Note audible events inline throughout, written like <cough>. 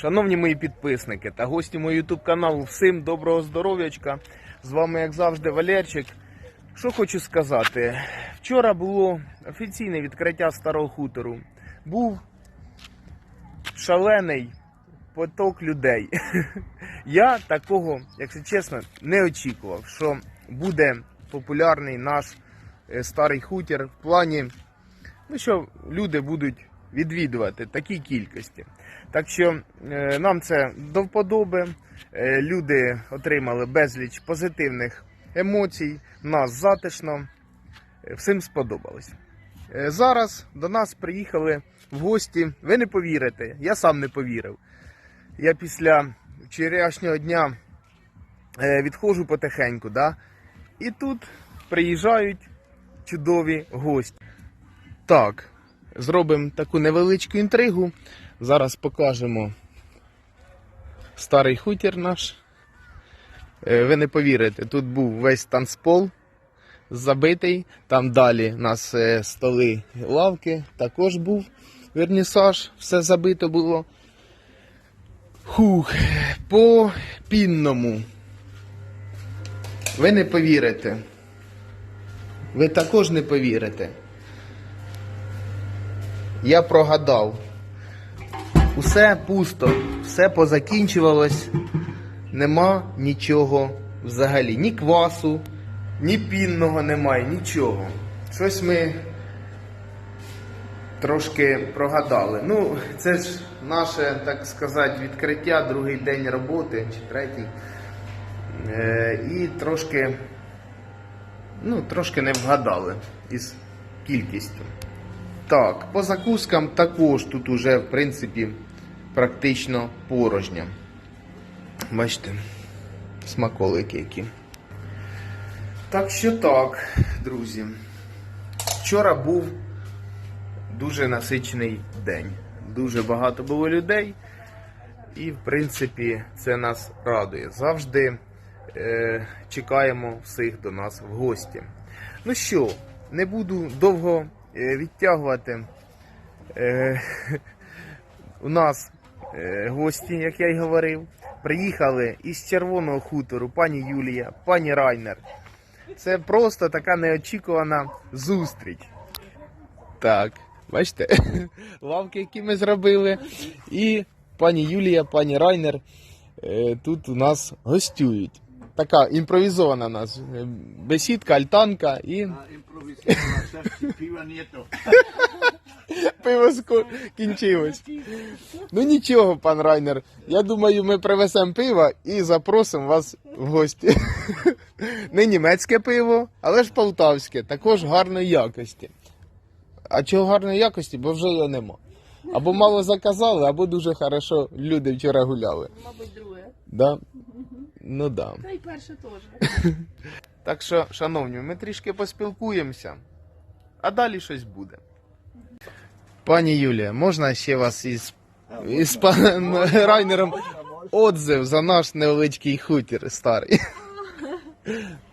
Шановні мої підписники та гості мого YouTube каналу, всім доброго здоров'ячка. З вами, як завжди, Валерчик. Що хочу сказати? Вчора було офіційне відкриття старого хутору. Був шалений поток людей. <laughs> Я такого, якщо чесно, не очікував, що буде популярний наш е, старий хутір в плані, ну що люди будуть відвідувати такі кількості. Так що е, нам це до вподоби. Е, люди отримали безліч позитивних емоцій, нас затишно, Е, всім сподобалось. Зараз до нас приїхали в гості. Ви не повірите, я сам не повірив. Я після вчорашнього дня відходжу потихеньку, да? і тут приїжджають чудові гості. Так, зробимо таку невеличку інтригу. Зараз покажемо старий хутір наш. Е, Ви не повірите, тут був весь танцпол забитий. Там далі у нас е, столи, лавки, також був вернісаж, все забито було. Хух, по пінному. Ви не повірите. Ви також не повірите. Я прогадав. Усе пусто, все позакінчувалось. Нема нічого взагалі. Ні квасу, ні пінного немає, нічого. Щось ми трошки прогадали. Ну, це ж наше, так сказати, відкриття, другий день роботи чи третій. Е, і трошки, ну, трошки не вгадали із кількістю. Так, по закускам також тут уже, в принципі, практично порожня. Бачите, смаколики які. Так що так, друзі. Вчора був дуже насичений день. Дуже багато було людей. І, в принципі, це нас радує. Завжди е, чекаємо всіх до нас в гості. Ну що, не буду довго відтягувати. Е, <laughs> у нас е, гості, як я й говорив, приїхали із Червоного хутору пані Юлія, пані Райнер. Це просто така неочікувана зустріч. Так, бачите, <laughs> лавки, які ми зробили. І пані Юлія, пані Райнер е, тут у нас гостюють. Така імпровізована у нас е, бесідка, альтанка і А improvisировано, все, пива нету. <laughs> пиво ско- кінчилось. Ну нічого, пан Райнер. Я думаю, ми привеземо пиво і запросимо вас в гості. <laughs> Не німецьке пиво, але ж полтавське, також гарної якості. А чого гарної якості, бо вже його нема. Або мало заказали, або дуже хорошо люди вчора гуляли. Мабуть, друге. Да? Ну да. Та й перше теж. <laughs> Так що, шановні, ми трішки поспілкуємося, а далі щось буде. Пані Юлія, можна ще вас із, із паном Райнером отзив за наш невеличкий хутір старий. <laughs>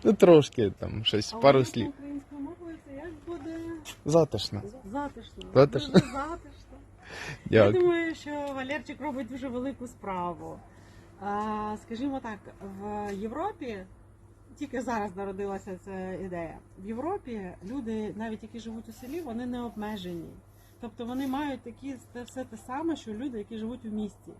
Ну, трошки там щось, пару слів. Українською мовою це як буде Затишно. затишно. Затишно. Дуже затишно. Я Дякую. думаю, що Валерчик робить дуже велику справу. Скажімо так, в Європі тільки зараз народилася ця ідея. В Європі люди, навіть які живуть у селі, вони не обмежені. Тобто вони мають такі все те саме, що люди, які живуть у місті.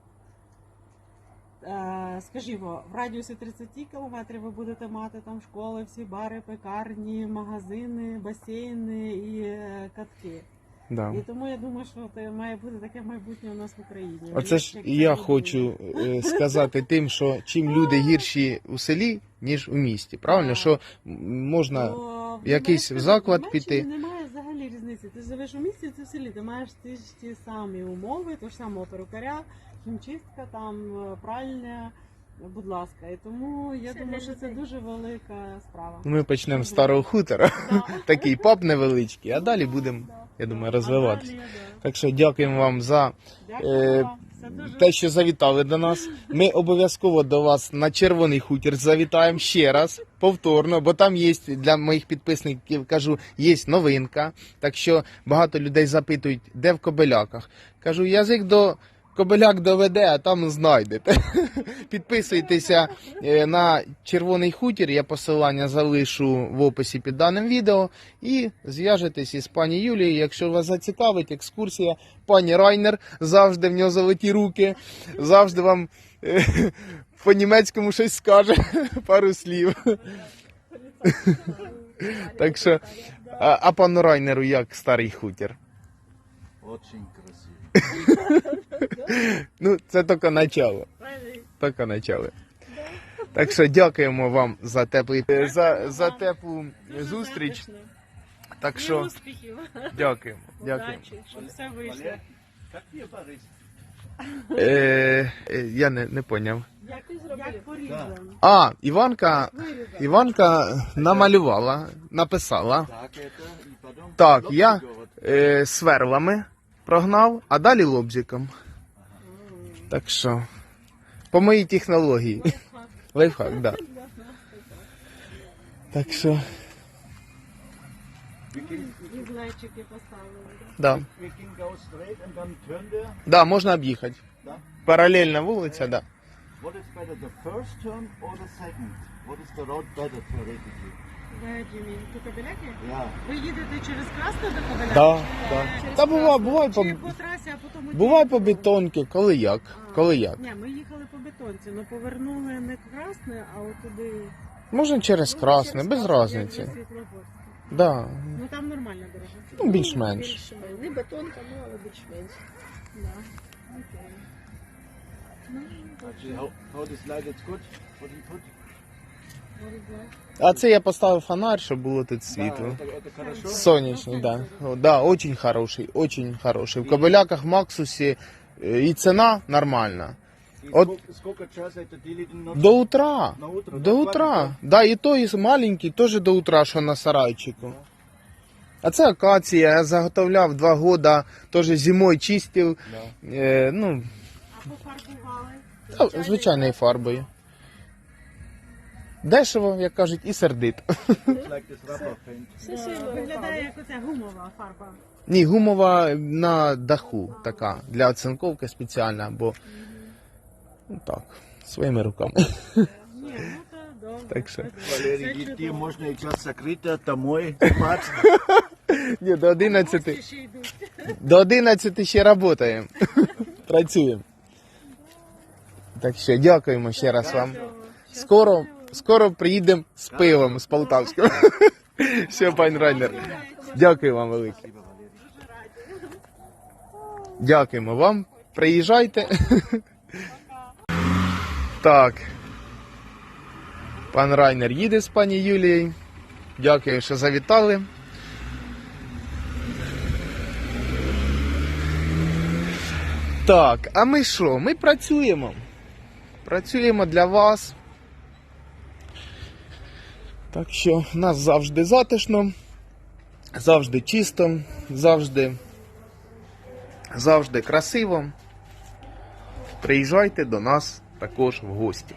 Е, Скажімо, в радіусі 30 кілометрів ви будете мати там школи, всі бари, пекарні, магазини, басейни і е, катки. Да. І тому я думаю, що це має бути таке майбутнє у нас в Україні. Оце ж Як я буде. хочу е, сказати тим, що чим люди гірші у селі, ніж у місті. Правильно, Так. що м, можна Бо в якийсь Німеччині- заклад в Німеччині піти. Немає взагалі різниці. Ти живеш у місті, ти в селі, ти маєш ті ж ті самі умови, ту ж самого перукаря, хімчистка, там е, пральня. Будь ласка, і тому я думаю, для що це дуже велика справа. ми почнемо з старого хутора. Да. <laughs> Такий паб невеличкий, а далі будемо, я думаю, розвиватися. А далі, да. Так що дякуємо вам за Дякую Е, вам. Це дуже те, що завітали до нас. Ми <laughs> обов'язково до вас на червоний хутір завітаємо ще раз, повторно, бо там є для моїх підписників, кажу, є новинка. Так що багато людей запитують, де в Кобеляках. Кажу, язик до Кобеляк доведе, а там знайдете. <laughs> Підписуйтеся е, на Червоний хутір. Я посилання залишу в описі під даним відео. І зв'яжетесь із пані Юлією. Якщо вас зацікавить екскурсія, пані Райнер завжди в нього золоті руки, завжди вам е, <laughs> по-німецькому щось скаже, <laughs> пару слів. Так що, а, а пану Райнеру як старий хутір? Очень красиво. Ну, це тільки начало. Тільки начало. Так що дякуємо вам за теплий за, за теплу зустріч. Так що успіхів, дякуємо. <laughs> Дякуємо. щоб все вийшло. Е, е, я не, не поняв. Як ти зробив? А, Іванка, Іванка намалювала, написала. Так, я е, сверлами прогнав, а далі лобзиком. Так що, по моїй технології. Лайфхак, так. Да. Так що, Wir gehen, І глечики поставили. да. wir gehen go straight and then turn there. Да, можна об'їхати. Да. Паралельна вулиця, да. What is better, the first turn or the second? What is the road better theoretically? Джимі, до Кобиляки? Yeah. Ви їдете через Красне до Кобиляки? Да, Чи да. через Та буває, Красне? буває по, Чи по трасі, а потім... у буває по бетонки, коли як. А, Коли як. Ні, ми їхали по бетонці, але повернули не Красне, а от туди... Можна через ну, красне, через без Красне, різниці. Да. Ну там нормальна дорога. Ну, більш-менш. Більш-менш. Не бетонка, ну але більш-менш. Да. Окей. Ну, Also, how, how this light is good for the put? А це я поставив фонарь, щоб було тут Да, світло. это, это хорошо. Сонячний, да. О, Да, очень хороший, очень хороший. В Кобиляках, Максусі е, і ціна нормальна. И От- сколько, сколько часа это делит на ночь? До утра. На утро, До да, утра. хватит, Да, і той і маленький теж до утра, що на сарайчику. А це акація, я заготовляв два года, теж зимою чистив. Да. Е, ну, А пофарбували? та, звичайною фарбою. Дешево, як кажуть, і сердито. Виглядає як оця гумова фарба. Ні, гумова на даху така, для оцинковки спеціальна, бо ну, так, своїми руками. Ні, ну то добре. Так що. Валерий, Все dir, dir чудово. можно домой спать. Ні, до 11, ще йдуть. до 11 ще працюємо. Працюємо. Так що дякуємо ще раз вам. Скоро, скоро приїдемо з пивом з Полтавського. Все, <laughs> пан Райнер. Дякую вам велике. Дякуємо вам. Приїжджайте. <laughs> Так. Пан Райнер їде з пані Юлією. Дякую, що завітали. Так, а ми що? Ми працюємо. Працюємо для вас. Так що в нас завжди затишно, завжди чисто, завжди, завжди красиво. Приїжджайте до нас також в гості.